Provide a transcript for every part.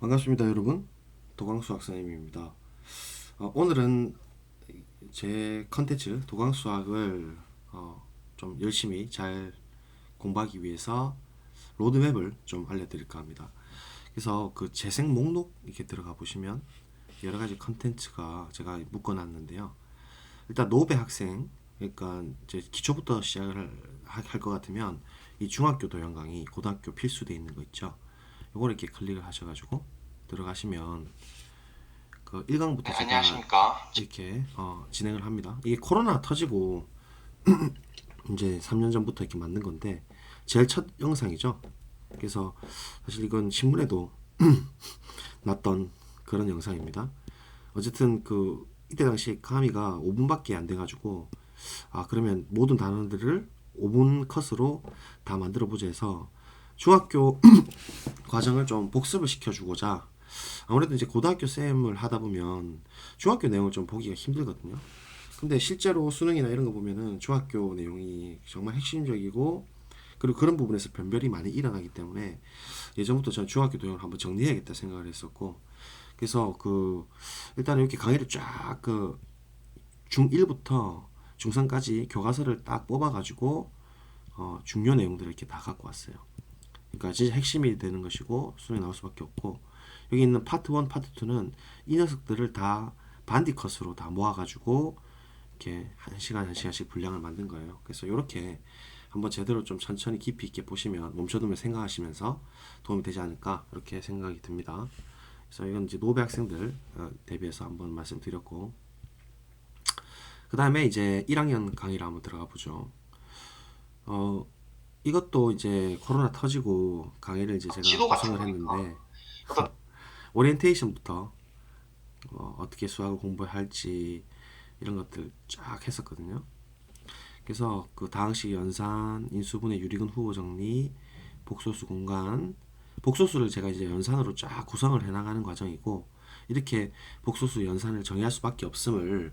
반갑습니다 여러분. 도강수 학사님입니다. 어, 오늘은 제 컨텐츠 도강수학을 어, 좀 열심히 잘 공부하기 위해서 로드맵을 좀 알려드릴까 합니다. 그래서 그 재생 목록 이렇게 들어가 보시면 여러 가지 컨텐츠가 제가 묶어놨는데요. 일단 노베 학생 그러니까 이제 기초부터 시작을 할 것 같으면 이 중학교 도형 강의 고등학교 필수돼 있는 거 있죠 요걸 이렇게 클릭을 하셔가지고 들어가시면 그 1강부터 네, 제가 안녕하십니까. 이렇게 어, 진행을 합니다. 이게 코로나 터지고 이제 3년 전부터 이렇게 만든 건데 제일 첫 영상이죠. 그래서 사실 이건 신문에도 났던 그런 영상입니다. 어쨌든 그 이때 당시 강의가 5분밖에 안 돼가지고 아 그러면 모든 단원들을 5분 컷으로 다 만들어 보자 해서 중학교 과정을 좀 복습을 시켜주고자 아무래도 이제 고등학교 쌤을 하다 보면 중학교 내용을 좀 보기가 힘들거든요. 근데 실제로 수능이나 이런 거 보면은 중학교 내용이 정말 핵심적이고 그리고 그런 부분에서 변별이 많이 일어나기 때문에 예전부터 저는 중학교 내용을 한번 정리해야겠다 생각을 했었고 그래서 그 일단 이렇게 강의를 쫙 그 중1부터 중3까지 교과서를 딱 뽑아가지고 어, 중요 내용들을 이렇게 다 갖고 왔어요. 그러니까 진짜 핵심이 되는 것이고 수능에 나올 수밖에 없고 여기 있는 파트 1, 파트 2는 이 녀석들을 다 반디컷으로 다 모아가지고 이렇게 한 시간 한 시간씩 분량을 만든 거예요. 그래서 이렇게 한번 제대로 좀 천천히 깊이 있게 보시면 멈춰두면 생각하시면서 도움이 되지 않을까 이렇게 생각이 듭니다. 그래서 이건 이제 노베 학생들 어, 대비해서 한번 말씀드렸고 그 다음에 이제 1학년 강의를 한번 들어가 보죠. 어 이것도 이제 코로나 터지고 강의를 이제 제가 지도 같은 구성을 거니까. 했는데 어떤- 오리엔테이션부터 어, 어떻게 수학을 공부할지 이런 것들 쫙 했었거든요. 그래서 그 다항식 연산, 인수분해 유리근 후보 정리, 복소수 공간, 복소수를 제가 이제 연산으로 쫙 구성을 해나가는 과정이고 이렇게 복소수 연산을 정의할 수밖에 없음을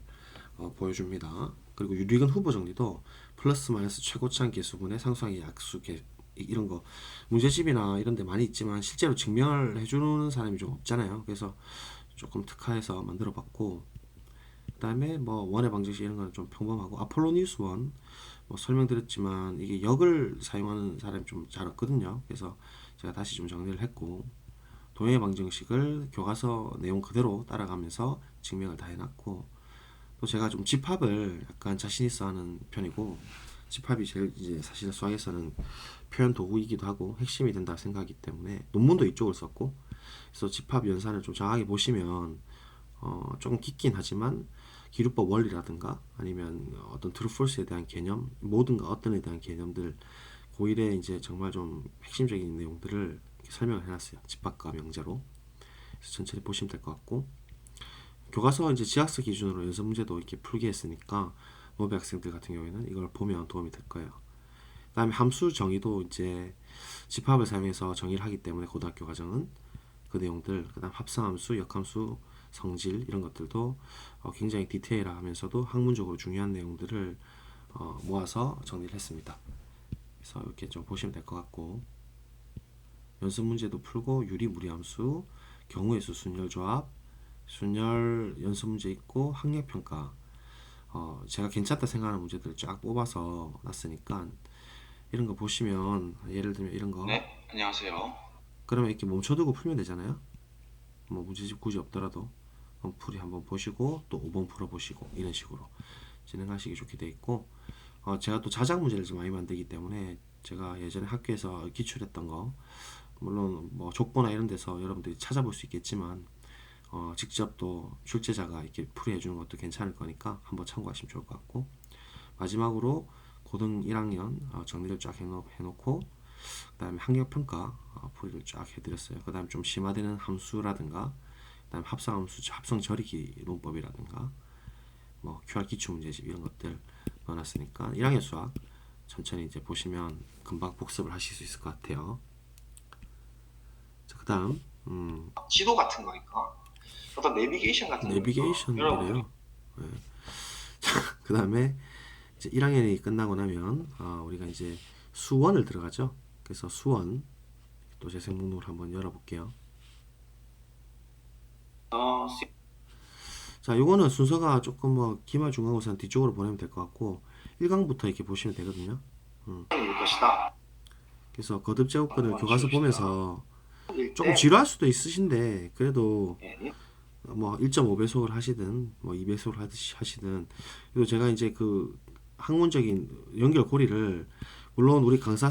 어, 보여줍니다. 그리고 유리근 후보 정리도 플러스 마이너스 최고차항 계수분의 상수항의 약수 계 이- 이런 거 문제집이나 이런 데 많이 있지만 실제로 증명을 해주는 사람이 좀 없잖아요. 그래서 조금 특화해서 만들어 봤고 그다음에 뭐 원의 방정식 이런 거는 좀 평범하고 아폴로니우스 원 뭐 설명드렸지만 이게 역을 사용하는 사람이 좀 잘 없거든요. 그래서 제가 다시 좀 정리를 했고 동의 방정식을 교과서 내용 그대로 따라가면서 증명을 다 해놨고 또 제가 좀 집합을 약간 자신 있어 하는 편이고 집합이 제일 이제 사실 수학에서는 표현 도구이기도 하고 핵심이 된다 생각하기 때문에 논문도 이쪽을 썼고 그래서 집합 연산을 좀 정확히 보시면 어, 조금 깊긴 하지만 기류법 원리라든가 아니면 어떤 트루 폴스에 대한 개념 모든가 어떤에 대한 개념들 고일에 이제 정말 좀 핵심적인 내용들을 설명을 해놨어요. 집합과 명제로. 그래서 천천히 보시면 될 것 같고 교과서 이제 지학서 기준으로 연습 문제도 이렇게 풀게 했으니까 노베 학생들 같은 경우에는 이걸 보면 도움이 될 거예요. 그다음에 함수 정의도 이제 집합을 사용해서 정의를 하기 때문에 고등학교 과정은 그 내용들 그다음 합성함수, 역함수, 성질 이런 것들도 어, 굉장히 디테일하면서도 학문적으로 중요한 내용들을 어, 모아서 정리를 했습니다. 그래서 이렇게 좀 보시면 될 것 같고 연습 문제도 풀고 유리 무리함수, 경우의 수 순열 조합, 순열 연습 문제 있고 학력 평가 어, 제가 괜찮다 생각하는 문제들을 쫙 뽑아서 놨으니까 이런 거 보시면 예를 들면 이런 거 네, 안녕하세요. 그러면 이렇게 멈춰두고 풀면 되잖아요. 뭐 문제집 굳이 없더라도 한번 풀이 한번 보시고 또 5번 풀어보시고 이런 식으로 진행하시기 좋게 돼 있고 어, 제가 또 자작 문제를 좀 많이 만들기 때문에 제가 예전에 학교에서 기출했던 거 물론 뭐 족보나 이런 데서 여러분들이 찾아볼 수 있겠지만 어, 직접 또 출제자가 이렇게 풀이해 주는 것도 괜찮을 거니까 한번 참고하시면 좋을 것 같고 마지막으로 고등 1학년 어, 정리를 쫙 해놓, 해놓고 그 다음에 학력 평가 어, 풀이를 쫙 해드렸어요. 그 다음 좀 심화되는 함수라든가 그 다음 합성 함수 합성 절이기 논법이라든가 뭐 QR 기출 문제집 이런 것들 넣어놨으니까 1학년 수학 천천히 이제 보시면 금방 복습을 하실 수 있을 것 같아요. 자 그 다음 음, 지도 같은 거니까. 어떤 내비게이션 같은 거니까. 여러분, 내비게이션 이래요. 네. 그 다음에 이제 1학년이 끝나고 나면 아, 우리가 이제 수원을 들어가죠. 그래서 수원 또 재생 목록을 한번 열어볼게요. 어, 자, 요거는 순서가 조금 뭐 기말 중간고사는 뒤쪽으로 보내면 될 것 같고 1강부터 이렇게 보시면 되거든요. 일 것이다. 그래서 거듭 제곱근을 어, 교과서. 보면서 일 조금 때, 지루할 수도 있으신데 그래도 예, 뭐 1.5배속을 하시든 뭐 2배속을 하듯이 하시든 그리고 제가 이제 그 학문적인 연결 고리를 물론 우리 강사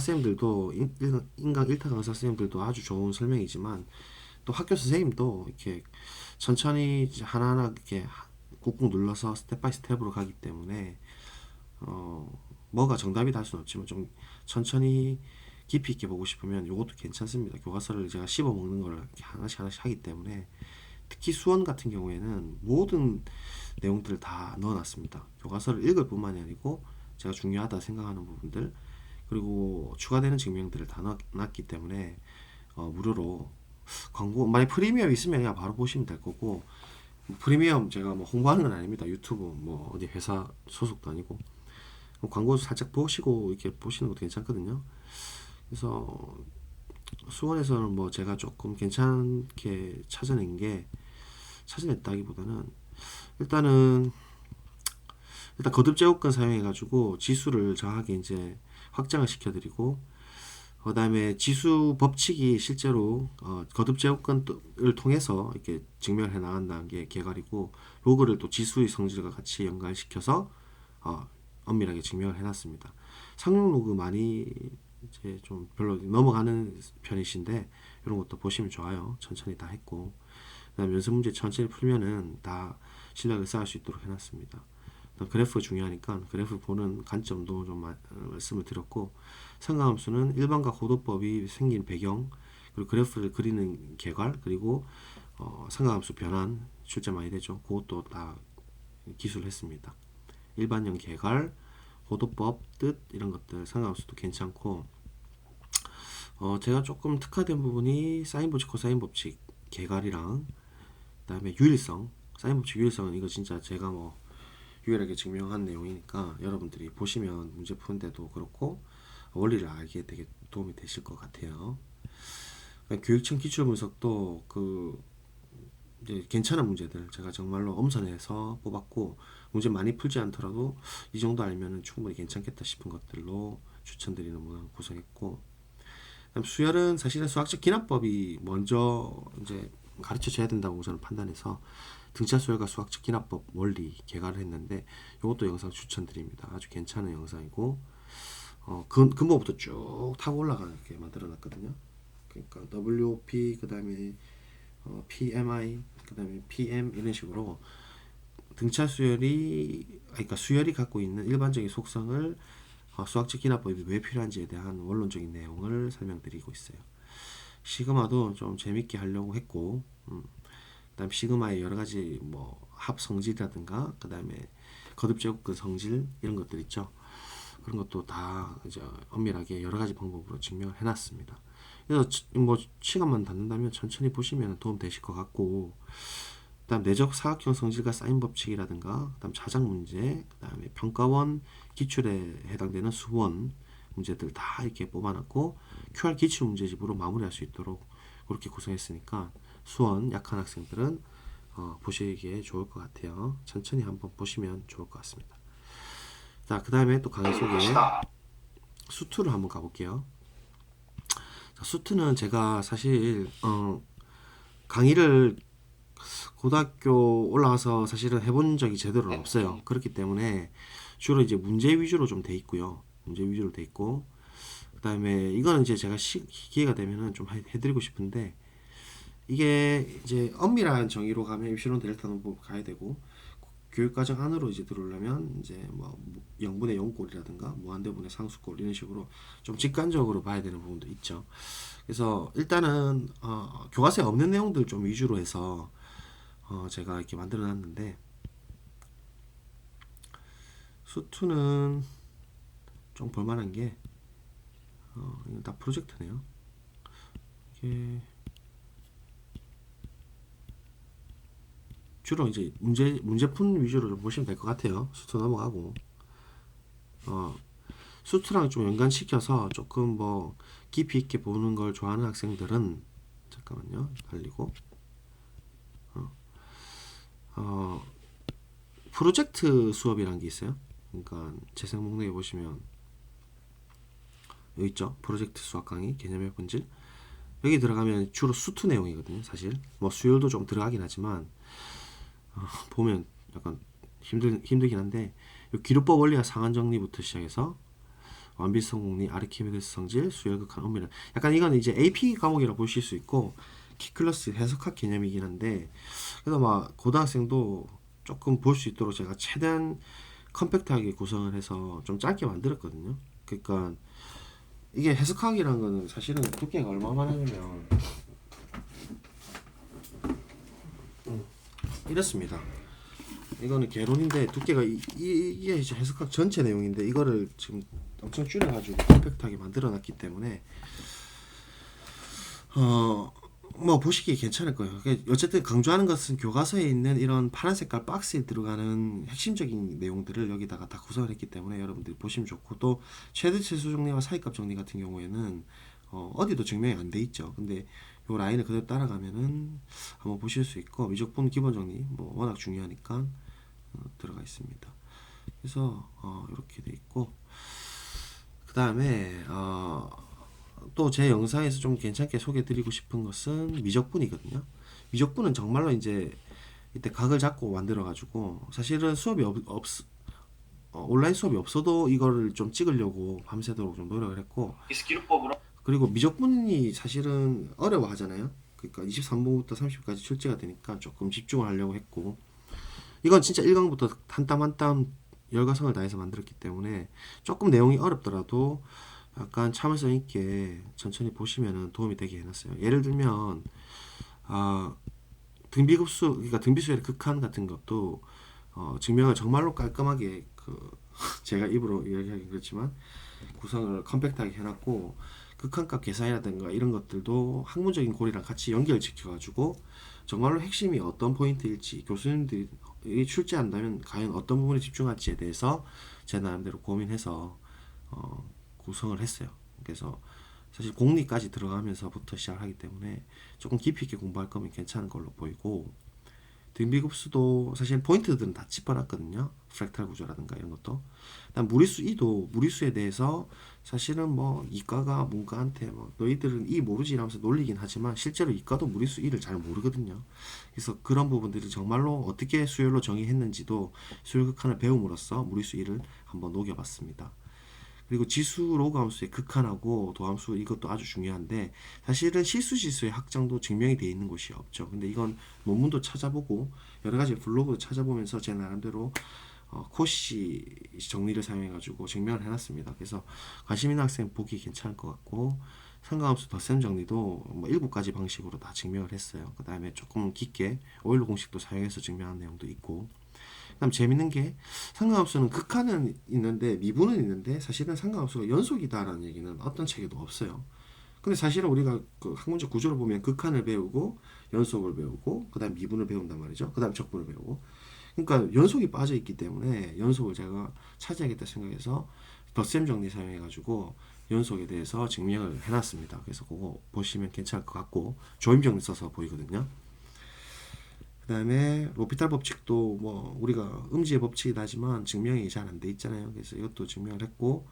인- 인강 1타 강사 쌤들도 아주 좋은 설명이지만 또 학교 선생님도 이렇게 천천히 하나하나 이렇게 하- 꾹꾹 눌러서 스텝 바이 스텝으로 가기 때문에 어 뭐가 정답이다 할 수는 없지만 좀 천천히 깊이 있게 보고 싶으면 이것도 괜찮습니다. 교과서를 제가 씹어 먹는 걸 하나씩 하나씩 하기 때문에 특히 수원 같은 경우에는 모든 내용들을 다 넣어놨습니다. 교과서를 읽을 뿐만이 아니고 제가 중요하다 생각하는 부분들 그리고 추가되는 증명들을 다 넣었기 때문에 어, 무료로 광고 만약 프리미엄 있으면 그냥 바로 보시면 될 거고 프리미엄 제가 뭐 홍보하는 건 아닙니다. 유튜브 뭐 어디 회사 소속도 아니고 광고 살짝 보시고 이렇게 보시는 것도 괜찮거든요. 그래서 수원에서는 뭐 제가 조금 괜찮게 찾아낸 게 찾아냈다기보다는 일단은 일단 거듭 제곱근 사용해 가지고 지수를 정확하게 이제 확장을 시켜 드리고 그다음에 지수 법칙이 실제로 어, 거듭 제곱근을 통해서 이렇게 증명해 나간다는 게 개괄이고 로그를 또 지수의 성질과 같이 연관시켜서 어, 엄밀하게 증명을 해놨습니다. 상용 로그 많이 이제 좀 별로 넘어가는 편이신데 이런 것도 보시면 좋아요. 천천히 다 했고 그다음 연습 문제 천천히 풀면은 다 실력을 쌓을 수 있도록 해놨습니다. 그래프가 중요하니까 그래프 보는 관점도 좀 마- 어, 말씀을 드렸고 상가함수는 일반과 호도법이 생긴 배경 그리고 그래프를 그리는 개괄 그리고 어, 상가함수 변환 출제 많이 되죠. 그것도 다 기술했습니다. 일반형 개괄, 호도법, 뜻 이런 것들 상가함수도 괜찮고 어, 제가 조금 특화된 부분이 사인 법칙, 코사인 법칙 개괄이랑 그다음에 유일성, 사인 법칙 유일성은 이거 진짜 제가 뭐 유일하게 증명한 내용이니까 여러분들이 보시면 문제 푸는데도 그렇고 원리를 알기에 되게 도움이 되실 것 같아요. 교육청 기출 분석도 그 이제 괜찮은 문제들 제가 정말로 엄선해서 뽑았고 문제 많이 풀지 않더라도 이 정도 알면은 충분히 괜찮겠다 싶은 것들로 추천드리는 문항 구성했고 수열은 사실은 수학적 기납법이 먼저 이제 가르쳐 줘야 된다고 저는 판단해서 등차 수열과 수학적 기납법 원리 개괄을 했는데 이것도 영상 추천드립니다. 아주 괜찮은 영상이고 어, 근, 근본부터 쭉 타고 올라가게 만들어 놨거든요. 그러니까 WP 그다음에 어, PMI 그다음에 PM 이런 식으로 등차 수열이 그러니까 수열이 갖고 있는 일반적인 속성을 어, 수학적 기납법이 왜 필요한지에 대한 원론적인 내용을 설명드리고 있어요. 시그마도 좀 재밌게 하려고 했고, 음, 그다음 시그마의 여러 가지 뭐 합 성질이라든가, 그다음에 거듭 제곱근 성질 이런 것들 있죠. 그런 것도 다 이제 엄밀하게 여러 가지 방법으로 증명을 해놨습니다. 그래서 치- 뭐 시간만 닿는다면 천천히 보시면 도움 되실 것 같고, 그다음 내적 사각형 성질과 사인 법칙이라든가, 그다음 자작 문제, 그다음에 평가원 기출에 해당되는 수원 문제들 다 이렇게 뽑아놨고 QR 기출 문제집으로 마무리할 수 있도록 그렇게 구성했으니까 수원 약한 학생들은 어, 보시기에 좋을 것 같아요. 천천히 한번 보시면 좋을 것 같습니다. 자, 그 다음에 또 강의 것이다. 수투를 한번 가볼게요. 자, 수투는 제가 사실 어, 강의를 고등학교 올라와서 사실은 해본 적이 제대로는 없어요. 그렇기 때문에 주로 이제 문제 위주로 좀 돼 있고요. 문제 위주로 돼 있고 그다음에 이거는 이제 제가 시, 기회가 되면은 좀 해- 해드리고 싶은데 이게 이제 엄밀한 정의로 가면 입시론 델타 논법 가야 되고 교육과정 안으로 이제 들어오려면 이제 뭐 영분의 영꼴이라든가 무한대분의 상수꼴 이런 식으로 좀 직관적으로 봐야 되는 부분도 있죠. 그래서 일단은 어, 교과서에 없는 내용들 좀 위주로 해서 어, 제가 이렇게 만들어 놨는데 수투는 좀 볼만한 게 어, 이거 다 프로젝트네요. 이게 주로 이제 문제 문제푼 위주로 좀 보시면 될 것 같아요. 수투 넘어가고 어 수투랑 좀 연관시켜서 조금 뭐 깊이 있게 보는 걸 좋아하는 학생들은 잠깐만요 달리고 어, 프로젝트 수업이라는 게 있어요. 그러니까 재생 목록에 보시면 여기 있죠. 프로젝트 수학 강의 개념의 본질. 여기 들어가면 주로 수투 내용이거든요. 사실 뭐 수요도 좀 들어가긴 하지만 어, 보면 약간 힘들 힘들긴 한데 요 기록법 원리와 상한 정리부터 시작해서 완비성 공리, 아르키메데스 성질, 수열극한 엄밀한 약간 이건 이제 AP 과목이라 고 보실 수 있고 키클러스 해석학 개념이긴 한데 그래서 막 고등학생도 조금 볼 수 있도록 제가 최대한 컴팩트하게 구성을 해서 좀 짧게 만들었거든요. 그러니까 이게 해석학이라는 거는 사실은 두께가 얼마만 하냐면 음, 이렇습니다. 이거는 개론인데 두께가 이, 이, 이 게 이제 해석학 전체 내용인데 이거를 지금 엄청 줄여가지고 컴팩트하게 만들어놨기 때문에 어 뭐 보시기 괜찮을 거예요. 어쨌든 강조하는 것은 교과서에 있는 이런 파란 색깔 박스에 들어가는 핵심적인 내용들을 여기다가 다 구성을 했기 때문에 여러분들이 보시면 좋고 또 최대 최소 정리와 사이값 정리 같은 경우에는 어, 어디도 증명이 안 돼 있죠. 근데 요 라인을 그대로 따라가면은 한번 보실 수 있고 미적분 기본 정리 뭐 워낙 중요하니까 어, 들어가 있습니다. 그래서 어, 이렇게 돼 있고 그 다음에 어, 또 제 영상에서 좀 괜찮게 소개드리고 싶은 것은 미적분이거든요. 미적분은 정말로 이제 이때 각을 잡고 만들어 가지고 사실은 수업이 없, 없 어, 온라인 수업이 없어도 이거를 좀 찍으려고 밤새도록 좀 노력을 했고 그리고 미적분이 사실은 어려워하잖아요. 그러니까 23번부터 30까지 출제가 되니까 조금 집중을 하려고 했고 이건 진짜 1강부터 한 땀 한 땀 열과성을 다해서 만들었기 때문에 조금 내용이 어렵더라도 약간 참을성 있게 천천히 보시면은 도움이 되게 해놨어요. 예를 들면 아 등비급수 그러니까 등비수열의 극한 같은 것도 어, 증명을 정말로 깔끔하게 그 제가 입으로 이야기하기 그렇지만 구성을 컴팩트하게 해놨고 극한값 계산이라든가 이런 것들도 학문적인 고리랑 같이 연결시켜가지고 정말로 핵심이 어떤 포인트일지 교수님들이 출제한다면 과연 어떤 부분에 집중할지에 대해서 제 나름대로 고민해서 어, 구성을 했어요. 그래서 사실 공리까지 들어가면서부터 시작하기 때문에 조금 깊이 있게 공부할 거면 괜찮은 걸로 보이고 등비급수도 사실 포인트들은 다 짚어놨거든요. 프랙탈 구조라든가 이런 것도. 그다음 무리수 2도 무리수에 대해서 사실은 뭐 이과가 문과한테 뭐 너희들은 이 모르지 이러면서 놀리긴 하지만 실제로 이과도 무리수 2를 잘 모르거든요. 그래서 그런 부분들을 정말로 어떻게 수열로 정의했는지도 수열극한을 배움으로써 무리수 2를 한번 녹여봤습니다. 그리고 지수 로그 함수의 극한하고 도함수 이것도 아주 중요한데 사실은 실수 지수의 확정도 증명이 되어 있는 곳이 없죠. 근데 이건 논문도 찾아보고 여러 가지 블로그도 찾아보면서 제 나름대로 어, 코시 정리를 사용해 가지고 증명을 해놨습니다. 그래서 관심 있는 학생 보기 괜찮을 것 같고 상가함수 덧셈 정리도 뭐 일곱 가지 방식으로 다 증명을 했어요. 그 다음에 조금 깊게 오일로 공식도 사용해서 증명한 내용도 있고 그다음 재밌는 게 상관함수는 극한은 있는데 미분은 있는데 사실은 상관함수가 연속이다라는 얘기는 어떤 책에도 없어요. 근데 사실은 우리가 그 학문적 구조를 보면 극한을 배우고 연속을 배우고 그다음 미분을 배운단 말이죠. 그다음 적분을 배우고 그러니까 연속이 빠져 있기 때문에 연속을 제가 찾아야겠다 생각해서 덧셈 정리 사용해 가지고 연속에 대해서 증명을 해놨습니다. 그래서 그거 보시면 괜찮을 것 같고 조임 정리 써서 보이거든요. 그다음에 로피탈 법칙도 뭐 우리가 음지의 법칙이긴 하지만 증명이 잘 안 돼 있잖아요. 그래서 이것도 증명을 했고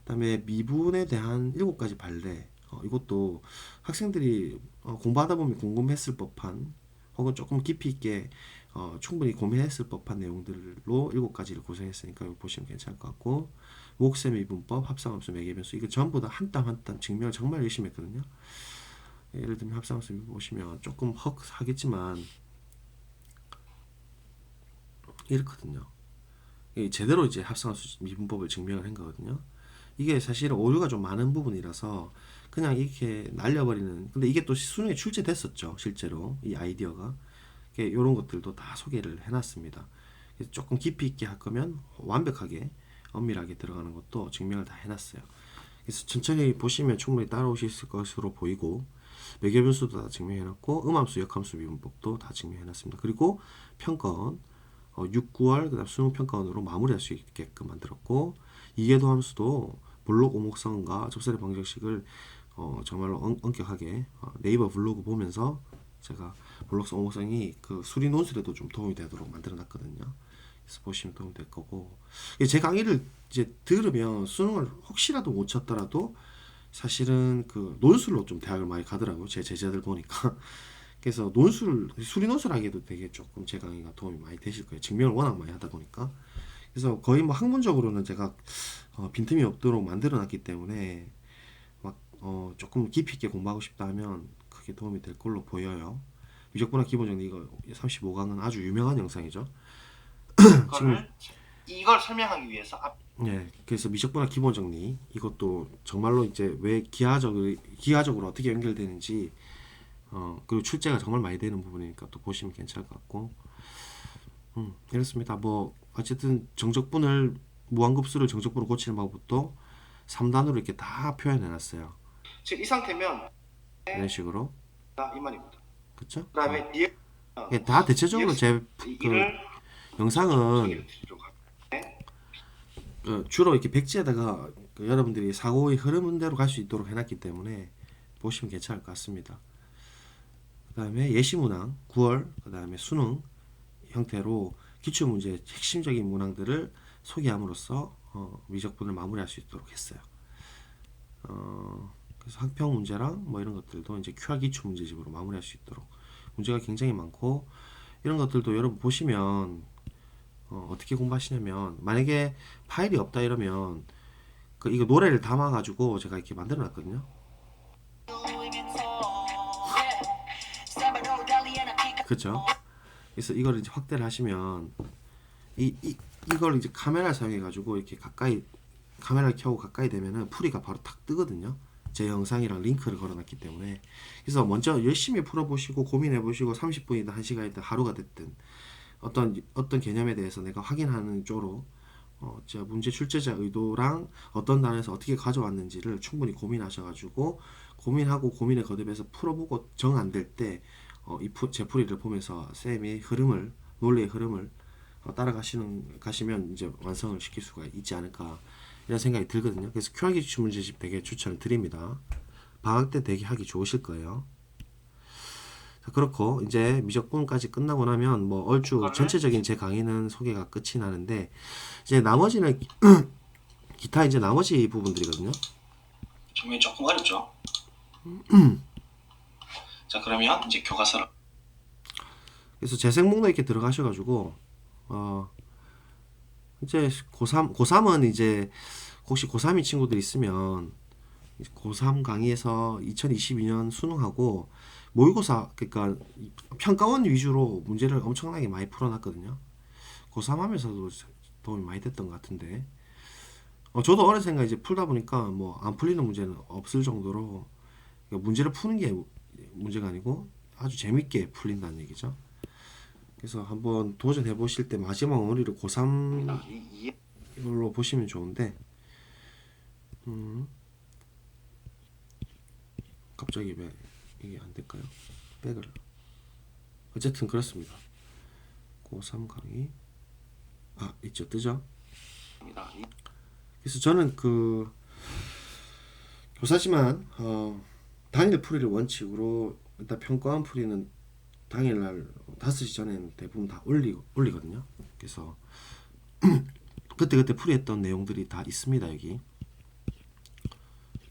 그다음에 미분에 대한 일곱 가지 발레 어, 이것도 학생들이 어, 공부하다 보면 궁금했을 법한 혹은 조금 깊이 있게 어, 충분히 고민했을 법한 내용들로 일곱 가지를 구성했으니까 이거 보시면 괜찮을 것 같고 목셈 미분법, 합성함수, 매개변수 이거 전부 다 한 땀 한 땀 증명을 정말 열심히 했거든요. 예를 들면 합성함수 보시면 조금 헉 하겠지만 이렇거든요. 이 제대로 이제 합성함수 미분법을 증명을 한 거거든요. 이게 사실은 오류가 좀 많은 부분이라서 그냥 이렇게 날려버리는 근데 이게 또 수능에 출제됐었죠 실제로 이 아이디어가 이런 것들도 다 소개를 해놨습니다 조금 깊이 있게 할 거면 완벽하게 엄밀하게 들어가는 것도 증명을 다 해놨어요 그래서 천천히 보시면 충분히 따라오실 것으로 보이고 매개 변수도 다 증명해놨고 음함수 역함수 미분법도 다 증명해놨습니다 그리고 평가원 어, 6, 9월 그다음 수능 평가원으로 마무리할 수 있게끔 만들었고 이계도 함수도 블록 오목성과 접선의 방정식을 어, 정말로 엄, 엄격하게 어, 네이버 블로그 보면서 제가 블록성 오목성이 그 수리 논술에도 좀 도움이 되도록 만들어 놨거든요. 그래서 보시면 도움이 될 거고. 제 강의를 이제 들으면 수능을 혹시라도 못 쳤더라도 사실은 그 논술로 좀 대학을 많이 가더라고요. 제 제자들 보니까 그래서 논술 수리 논술하기도 되게 조금 제 강의가 도움이 많이 되실 거예요. 증명을 워낙 많이 하다 보니까. 그래서 거의 뭐 학문적으로는 제가 어, 빈틈이 없도록 만들어 놨기 때문에 막 어, 조금 깊이 있게 공부하고 싶다 하면 크게 도움이 될 걸로 보여요. 미적분학 기본정리 이거 35강은 아주 유명한 영상이죠. 이거를 이걸 설명하기 위해서 앞 예, 그래서 미적분학 기본 정리 이것도 정말로 이제 왜 기하적 기하적으로 어떻게 연결되는지 어 그리고 출제가 정말 많이 되는 부분이니까 또 보시면 괜찮을 것 같고 음 이렇습니다. 뭐 어쨌든 정적분을 무한급수를 정적분으로 고치는 방법도 3단으로 이렇게 다 표현해 놨어요. 지금 이 상태면 이런 식으로 이 말입니다. 그렇죠? 그다음에 뒤에 예, 다 대체적으로 제 이- 그 이를 영상은. 어, 주로 이렇게 백지에다가 그 여러분들이 사고의 흐르는 대로 갈 수 있도록 해놨기 때문에 보시면 괜찮을 것 같습니다. 그 다음에 예시 문항 9월 그 다음에 수능 형태로 기출 문제 핵심적인 문항들을 소개함으로써 어, 미적분을 마무리할 수 있도록 했어요. 어, 그래서 학평 문제랑 뭐 이런 것들도 이제 QR 기출 문제집으로 마무리할 수 있도록 문제가 굉장히 많고 이런 것들도 여러분 보시면 어, 어떻게 공부하시냐면 만약에 파일이 없다 이러면 그 이거 노래를 담아 가지고 제가 이렇게 만들어 놨거든요. 그렇죠. 그래서 이걸 이제 확대를 하시면 이, 이 이걸 이제 카메라 사용해 가지고 이렇게 가까이 카메라를 켜고 가까이 되면은 풀이가 바로 탁 뜨거든요. 제 영상이랑 링크를 걸어놨기 때문에 그래서 먼저 열심히 풀어보시고 고민해보시고 30분이든 1시간이든 하루가 됐든 어떤 어떤 개념에 대해서 내가 확인하는 쪽으로 어, 제가 문제 출제자 의도랑 어떤 단에서 어떻게 가져왔는지를 충분히 고민하셔가지고 고민하고 고민에 거듭해서 풀어보고 정 안 될 때 어, 이 푸, 제 풀이를 보면서 쌤이 흐름을 논리의 흐름을 어, 따라가시는 가시면 이제 완성을 시킬 수가 있지 않을까 이런 생각이 들거든요. 그래서 QR 기출 문제집 되게 추천을 드립니다. 방학 때 되게 하기 좋으실 거예요. 자, 그렇고 이제 미적분까지 끝나고 나면 뭐 얼추 그거를 전체적인 제 강의는 소개가 끝이 나는데 이제 나머지는 기타 이제 나머지 부분들이거든요. 정면이 조금 어렵죠. 자 그러면 이제 교과서를 그래서 재생 목록 이렇게 들어가셔가지고 어 이제 고3 고3은 이제 혹시 고3인 친구들 있으면 고3 강의에서 2022년 수능하고 모의고사 그러니까 평가원 위주로 문제를 엄청나게 많이 풀어놨거든요. 고3 하면서도 도움이 많이 됐던 것 같은데 어, 저도 어느샌가 이제 풀다 보니까 뭐 안 풀리는 문제는 없을 정도로 문제를 푸는 게 문제가 아니고 아주 재밌게 풀린다는 얘기죠. 그래서 한번 도전해 보실 때 마지막 마무리를 고3 이, 이 이걸로 보시면 좋은데 음 갑자기 왜 이게 안 될까요? 백을 어쨌든 그렇습니다. 고3 강의 아 있죠 뜨죠? 이- 그래서 저는 그 교사지만 어, 당일 풀이를 원칙으로 일단 평가원 풀이는 당일날 5시 전에는 대부분 다 올리, 올리거든요. 그래서 그때그때 풀이했던 내용들이 다 있습니다 여기.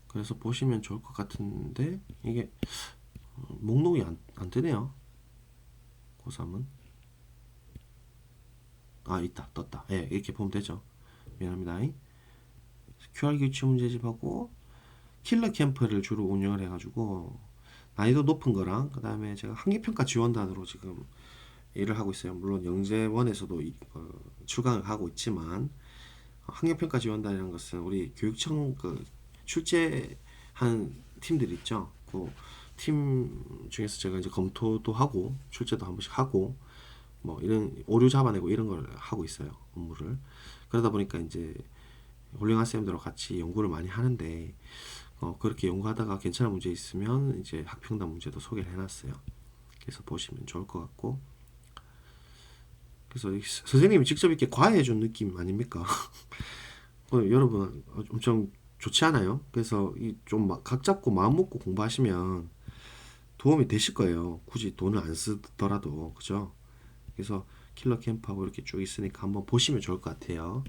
그래서 보시면 좋을 것 같은데 이게 어, 목록이 안, 안 뜨네요. 고3은 아 있다 떴다. 예 이렇게 보면 되죠. 미안합니다. QR 기출 문제집하고 킬러 캠프를 주로 운영을 해가지고 난이도 높은 거랑 그 다음에 제가 학예평가 지원단으로 지금 일을 하고 있어요. 물론 영재원에서도 이- 어, 출강을 하고 있지만 학예평가 지원단이라는 것은 우리 교육청 그 출제한 팀들 있죠. 그 팀 중에서 제가 이제 검토도 하고 출제도 한 번씩 하고 뭐 이런 오류 잡아내고 이런 걸 하고 있어요. 업무를 그러다 보니까 이제 훌륭한 쌤들하고 같이 연구를 많이 하는데 어, 그렇게 연구하다가 괜찮은 문제 있으면 이제 학평단 문제도 소개를 해놨어요. 그래서 보시면 좋을 것 같고 그래서 선생님이 직접 이렇게 과외해준 느낌 아닙니까? 어, 여러분 엄청 좋지 않아요? 그래서 좀 각 잡고 마음 먹고 공부하시면 도움이 되실 거예요. 굳이 돈을 안 쓰더라도 그죠? 그래서 킬러 캠프하고 이렇게 쭉 있으니까 한번 보시면 좋을 것 같아요.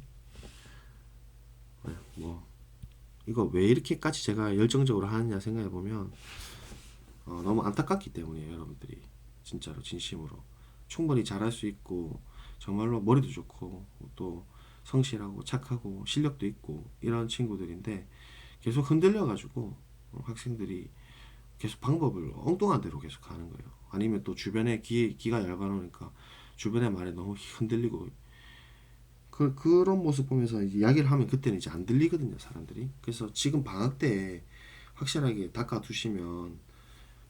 네, 뭐 이거 왜 이렇게까지 제가 열정적으로 하느냐 생각해 보면 어, 너무 안타깝기 때문이에요, 여러분들이 진짜로 진심으로 충분히 잘할 수 있고 정말로 머리도 좋고 또 성실하고 착하고 실력도 있고 이런 친구들인데 계속 흔들려 가지고 학생들이 계속 방법을 엉뚱한 대로 계속 하는 거예요. 아니면 또 주변에 귀, 귀가 얇아놓으니까 주변의 말에 너무 흔들리고 그, 그런 모습 보면서 이제 이야기를 하면 그때는 이제 안 들리거든요, 사람들이. 그래서 지금 방학 때 확실하게 닦아두시면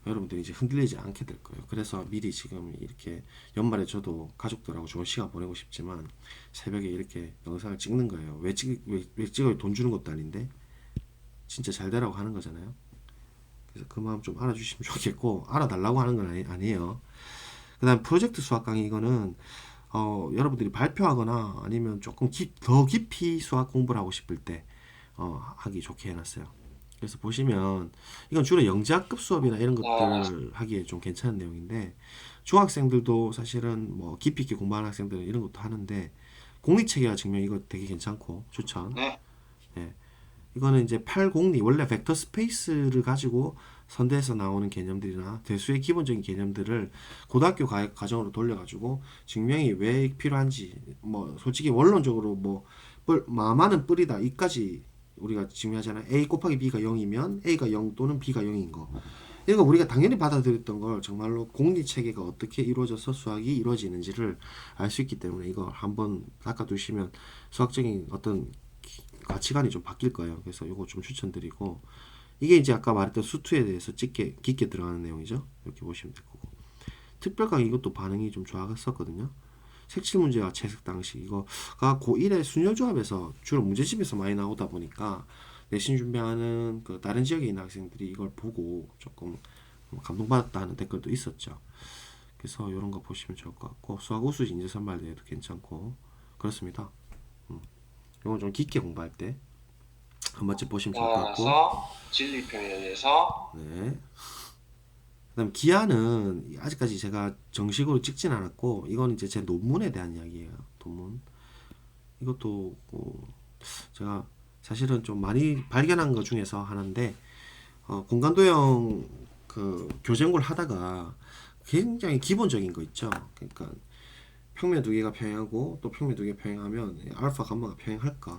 여러분들이 이제 흔들리지 않게 될 거예요. 그래서 미리 지금 이렇게 연말에 저도 가족들하고 좋은 시간 보내고 싶지만 새벽에 이렇게 영상을 찍는 거예요. 왜, 찍, 왜, 왜 찍어요? 돈 주는 것도 아닌데. 진짜 잘 되라고 하는 거잖아요. 그래서 그 마음 좀 알아주시면 좋겠고, 알아달라고 하는 건 아니, 아니에요. 그 다음 프로젝트 수학 강의 이거는 어, 여러분들이 발표하거나 아니면 조금 기- 더 깊이 수학 공부를 하고 싶을 때 어, 하기 좋게 해놨어요. 그래서 보시면 이건 주로 영재학급 수업이나 이런 것들 하기에 좀 괜찮은 내용인데 중학생들도 사실은 뭐 깊이 있게 공부하는 학생들은 이런 것도 하는데 공립체계화 증명 이거 되게 괜찮고 추천. 네. 이거는 이제 팔공리 원래 벡터 스페이스를 가지고 선대에서 나오는 개념들이나 대수의 기본적인 개념들을 고등학교 가, 과정으로 돌려가지고 증명이 왜 필요한지 뭐 솔직히 원론적으로 뭐 뿔, 마마는 뿔이다 이까지 우리가 증명하잖아요. a 곱하기 b가 0이면 a가 0 또는 b가 0인 거. 이거 우리가 당연히 받아들였던 걸 정말로 공리 체계가 어떻게 이루어져서 수학이 이루어지는지를 알 수 있기 때문에 이거 한번 닦아두시면 수학적인 어떤 기- 가치관이 좀 바뀔 거예요. 그래서 이거 좀 추천드리고 이게 이제 아까 말했던 수투에 대해서 깊게 깊게 들어가는 내용이죠. 이렇게 보시면 될 거고 특별 강의 이것도 반응이 좀 좋았었거든요. 색칠 문제와 채색 당식 이거가 고1의 순열조합에서 주로 문제집에서 많이 나오다 보니까 내신 준비하는 그 다른 지역에 있는 학생들이 이걸 보고 조금 감동받았다 하는 댓글도 있었죠. 그래서 이런 거 보시면 좋을 것 같고 수학 우수 인재 선발 대회도 괜찮고 그렇습니다. 음. 이건 좀 깊게 공부할 때 한 번쯤 보시면 좋을 것 같고 진리표에 의해서 네. 그다음 기한은 아직까지 제가 정식으로 찍진 않았고 이건 이제 제 논문에 대한 이야기예요. 논문. 이것도 어, 제가 사실은 좀 많이 발견한 것 중에서 하나인데 어, 공간도형 그 교재공부를 하다가 굉장히 기본적인 거 있죠. 그러니까 평면 두 개가 평행하고 또 평면 두 개 평행하면 알파 감마가 평행할까?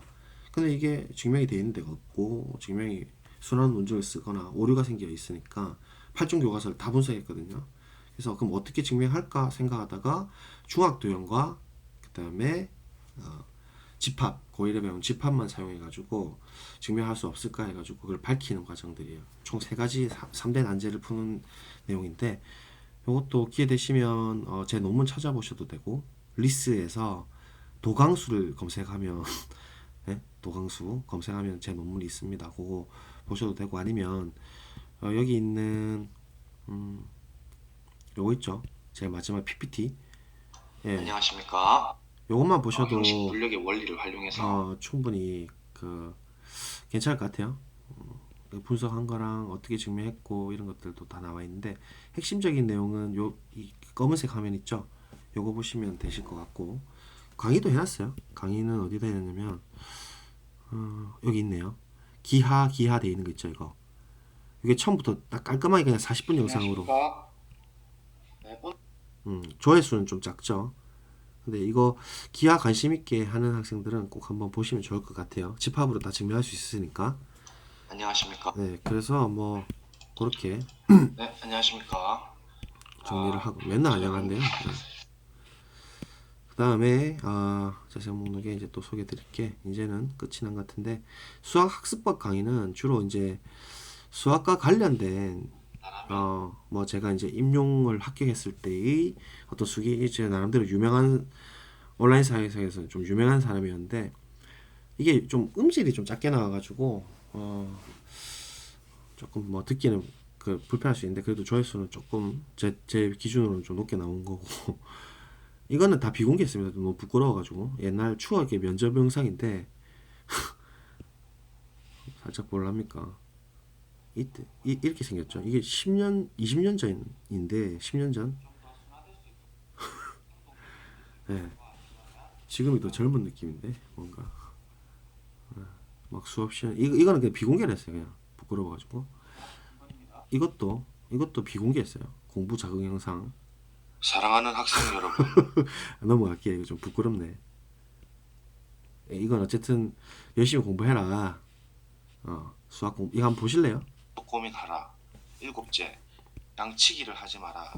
근데 이게 증명이 돼 있는 데가 없고 증명이 순환 논적을 쓰거나 오류가 생겨 있으니까 팔중 교과서를 다 분석했거든요. 그래서 그럼 어떻게 증명할까 생각하다가 중학도형과 그 다음에 어, 집합 고1에 배운 집합만 사용해 가지고 증명할 수 없을까 해 가지고 그걸 밝히는 과정들이에요. 총 세 가지 3대 난제를 푸는 내용인데 이것도 기회 되시면 어, 제 논문 찾아보셔도 되고 리스에서 도강수를 검색하면 네? 도강수 검색하면 제 논문이 있습니다. 그거 보셔도 되고 아니면 어, 여기 있는 음, 요거 있죠. 제 마지막 PPT. 예, 안녕하십니까? 요것만 어, 보셔도 형식 분력의 원리를 활용해서 어, 충분히 그 괜찮을 것 같아요. 어, 그 분석한 거랑 어떻게 증명했고 이런 것들도 다 나와 있는데 핵심적인 내용은 요이 검은색 화면 있죠. 요거 보시면 되실 것 같고 강의도 해놨어요. 강의는 어디다 해놨냐면 어, 여기 있네요. 기하 기하 돼 있는 거 있죠. 이거 이게 처음부터 딱 깔끔하게 그냥 40분 영상으로? 네, 음, 조회수는 좀 작죠. 근데 이거 기하 관심 있게 하는 학생들은 꼭 한번 보시면 좋을 것 같아요. 집합으로 다 증명할 수 있으니까. 안녕하십니까? 네, 그래서 뭐 그렇게 네, 안녕하십니까? 정리를 하고 맨날 안녕한데요. 네. 그 다음에 아, 자세한 목록에 이제 또 소개 드릴게 이제는 끝이 난 것 같은데 수학 학습법 강의는 주로 이제 수학과 관련된 어, 뭐 제가 이제 임용을 합격했을 때의 어떤 수기 이제 나름대로 유명한 온라인 사회에서는 좀 유명한 사람이었는데 이게 좀 음질이 좀 작게 나와가지고 어, 조금 뭐 듣기는 그 불편할 수 있는데 그래도 조회수는 조금 제, 제 기준으로는 좀 높게 나온 거고 이거는 다 비공개했습니다. 너무 부끄러워가지고 옛날 추억의 면접 영상인데 살짝 볼랍니까? 이때 이, 이렇게 생겼죠. 이게 10년, 20년 전인데 10년 전 예. 지금이 더 젊은 느낌인데 뭔가 예. 막 수업 시간 이거 이거는 그냥 비공개로 했어요 그냥 부끄러워가지고 이것도 이것도 비공개했어요 공부 자극 영상 사랑하는 학생 여러분, 넘어갈게요 이거 좀 부끄럽네 예, 이건 어쨌든 열심히 공부해라 어 수학 공부 이거 한번 보실래요? 고민하라. 일곱째, 양치기를 하지 마라.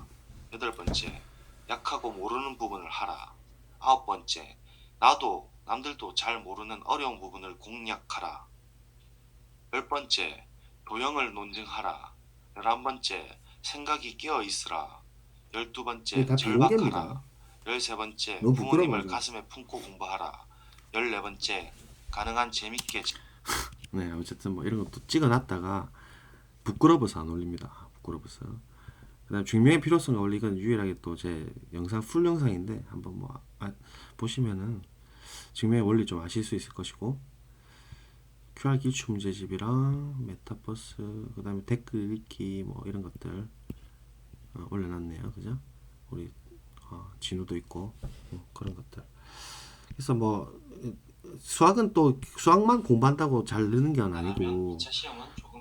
여덟 번째, 약하고 모르는 부분을 하라. 아홉 번째, 나도 남들도 잘 모르는 어려운 부분을 공략하라. 열 번째, 도형을 논증하라. 열한 번째, 생각이 깨어 있으라. 열두 번째, 다 절박하라. 비공개입니다 열세 번째, 너무 부모님을 부끄러워가지고. 가슴에 품고 공부하라. 열네 번째, 가능한 재밌게 네, 어쨌든 뭐 이런 것도 찍어놨다가 부끄러워서 안 올립니다. 부끄러워서. 그다음 증명의 필요성을 올리건 유일하게 또 제 영상 풀 영상인데 한번 뭐 아, 보시면은 증명의 원리 좀 아실 수 있을 것이고 QR 기출 문제집이랑 메타버스 그다음에 댓글 읽기 뭐 이런 것들 어, 올려놨네요, 그죠? 우리 어, 진우도 있고 어, 그런 것들. 그래서 뭐 수학은 또 수학만 공부한다고 잘 느는 게 아니고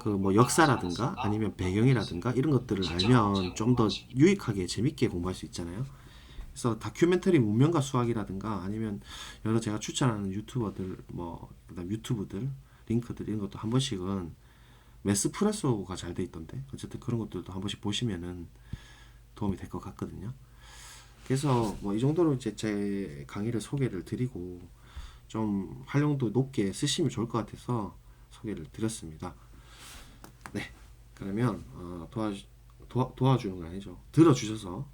그 뭐 역사라든가 아니면 배경이라든가 이런 것들을 알면 좀 더 유익하게 재밌게 공부할 수 있잖아요. 그래서 다큐멘터리 문명과 수학이라든가 아니면 여러 제가 추천하는 유튜버들 뭐 그다음 유튜브들 링크들 이런 것도 한 번씩은 메스프레소가 잘 돼 있던데 어쨌든 그런 것들도 한 번씩 보시면은 도움이 될 것 같거든요. 그래서 뭐 이 정도로 이제 제 강의를 소개를 드리고 좀 활용도 높게 쓰시면 좋을 것 같아서 소개를 드렸습니다. 네, 그러면 어, 도와주 도와, 도와주는 건 아니죠. 들어주셔서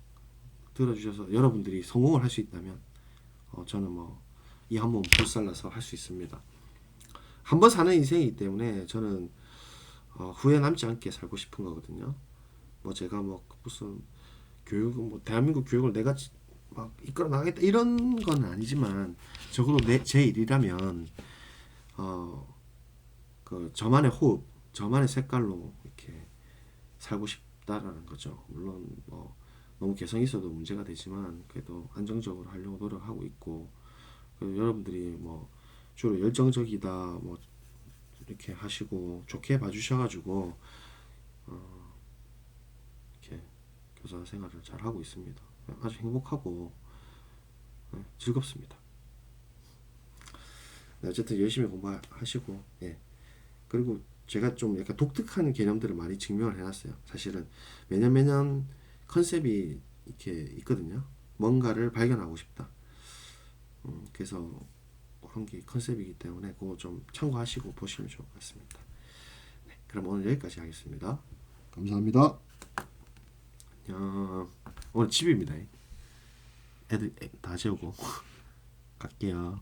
들어주셔서 여러분들이 성공을 할 수 있다면 어, 저는 뭐 이 한 몸 불살라서 할 수 있습니다. 한 번 사는 인생이기 때문에 저는 어, 후회 남지 않게 살고 싶은 거거든요. 뭐 제가 뭐 무슨 교육은 뭐 대한민국 교육을 내가 지- 막 이끌어 나가겠다 이런 건 아니지만 적어도 내 제 일이라면 어 그 저만의 호흡, 저만의 색깔로 이렇게 살고 싶다라는 거죠. 물론 뭐 너무 개성 있어도 문제가 되지만 그래도 안정적으로 하려고 노력하고 있고 그 여러분들이 뭐 주로 열정적이다 뭐 이렇게 하시고 좋게 봐주셔가지고 어 이렇게 교사 생활을 잘 하고 있습니다. 아주 행복하고 네, 즐겁습니다. 네, 어쨌든 열심히 공부하시고 예 그리고 제가 좀 약간 독특한 개념들을 많이 증명을 해놨어요. 사실은 매년 매년 컨셉이 이렇게 있거든요. 뭔가를 발견하고 싶다. 음, 그래서 그런 게 컨셉이기 때문에 그거 좀 참고하시고 보시면 좋을 것 같습니다. 네, 그럼 오늘 여기까지 하겠습니다. 감사합니다. 안녕. 오늘 집입니다. 애들 애- 다 재우고 갈게요.